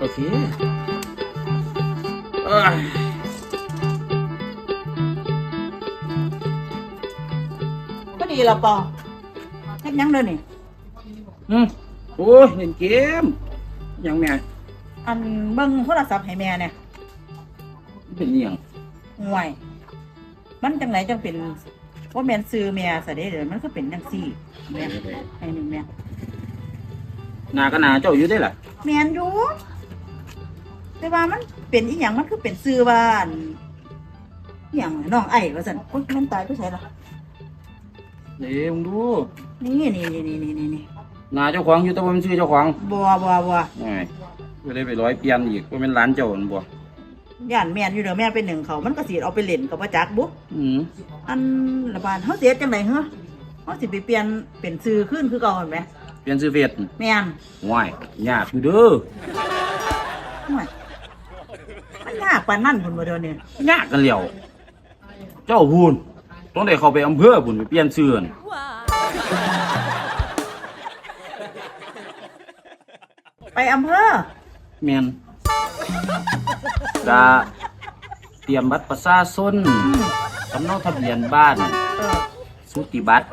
โอเคเอ้ยก็ดีละปอเฮ็ดหยังเด้อนี่ อืมโอ้ยเล่นเกมยังแม่อันเบิ่งโทรศัพท์ให้แม่เนี่ยเป็นเนียงห่วย มันจังไหนจังเป็นว่าแม่นซื้อแม่ซะเด้เดี๋ยวมันก็เป็นจังซี่แม่ให้หนึ่งแม่หนาก็หนาเจ้าอยู่ได้ล่ะ แม่นอยู่ แต่ว่ามันเป็นอีหยังมันคือเป็นซื้อว่าอันอหยังน้องไอ้ว่าซั่นโอ๊ยมันตายไปไสล่ะเดี๋ยวมึงดูนี่นี่นี่นี่นี่นี่นี่หนาเจ้าของอยู่แต่ว่ามันชื่อเจ้าของบัวบัวบัวไงก็เลยไปร้อยเปลี่ยนอีกว่าเป็นร้านเจ้าอันบ่ย่านแม่นอยู่เด้อแม่เป็นหนึ่งเขามันก็สิเอาไปเล่นกับบ่จักบุอืมอันละบานเฮาเสียจังได๋เหรอเฮาสิไปเปลี่ยนเป็นซื้อขึ้นคือเก่าหั่นแหมเปลี่ยนชื่อเฟซแม่นง่ายยากอยู่เด้อ ห่วยมันยาก ปานนั้นพุ่นบ่เดี๋ยวนี้ยากกันเหลียวเจ้าพูนต้องได้เข้าไปอำเภอพุ่นไปเปลี่ยนชื่อนั่นไปอำเภอแม่นกะเตรียมบัตรประชาชนอืมสำเนาทะเบียนบ้าน เออสุติบัตร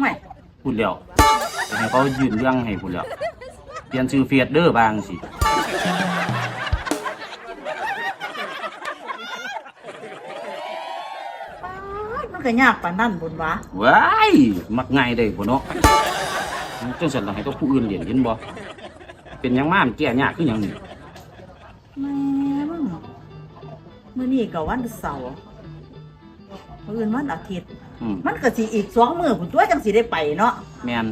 ห่วยพูดแล้วไปให้เขายื่นเรื่องให้พูดแล้วเปลี่ยนชื่อเฟซเด้อบางสิ มันก็ยากปานนั้นพุ่นวะว้ายมักง่ายได้พุ่นเนาะจังสันต้องให้ตัวผู้อื่นเรียนเห็นบ่เป็นหยังมามันแก้ยากคือหยังนี่แม่มึงมื้อนี้ก็วันเสาร์มื้ออื่นวันอาทิตย์ อืมมันก็สิอีกสองมื้อพุ่นตัวจังสิได้ไปเนาะแม่น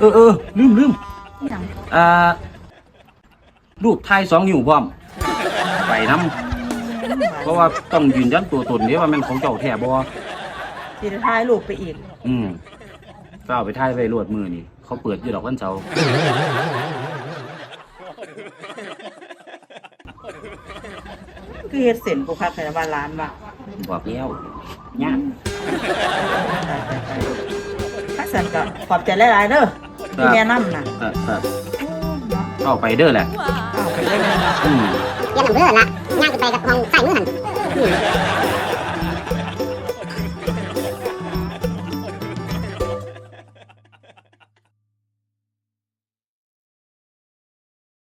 เออเออลืมลืมอิหยัง อ่ารูปถ่ายสองนิ้วพร้อม ไปน้ำ เพราะว่าต้องยืนยันตัวตนเด้ว่าแมันของเจ้าแท้บ่สิได้ถ่ายรูปไปอีก อืมก็เอาไปถ่ายไว้รวดมือนี่ เขาเปิดอยู่ดอกวันเสาร์คือเฮ็ดเส้นกูคักแต่ว่าร้านว่ะบอกแล้วยากถ้าสันก็ขอบใจหลายๆเด้อที่แนะนำน่ะเออเออเอาไปเด้อแหละเอาไปเลยนะอืมเตรียมอำเภอละย่างขึ้นไปกับห้องใส่มือหัน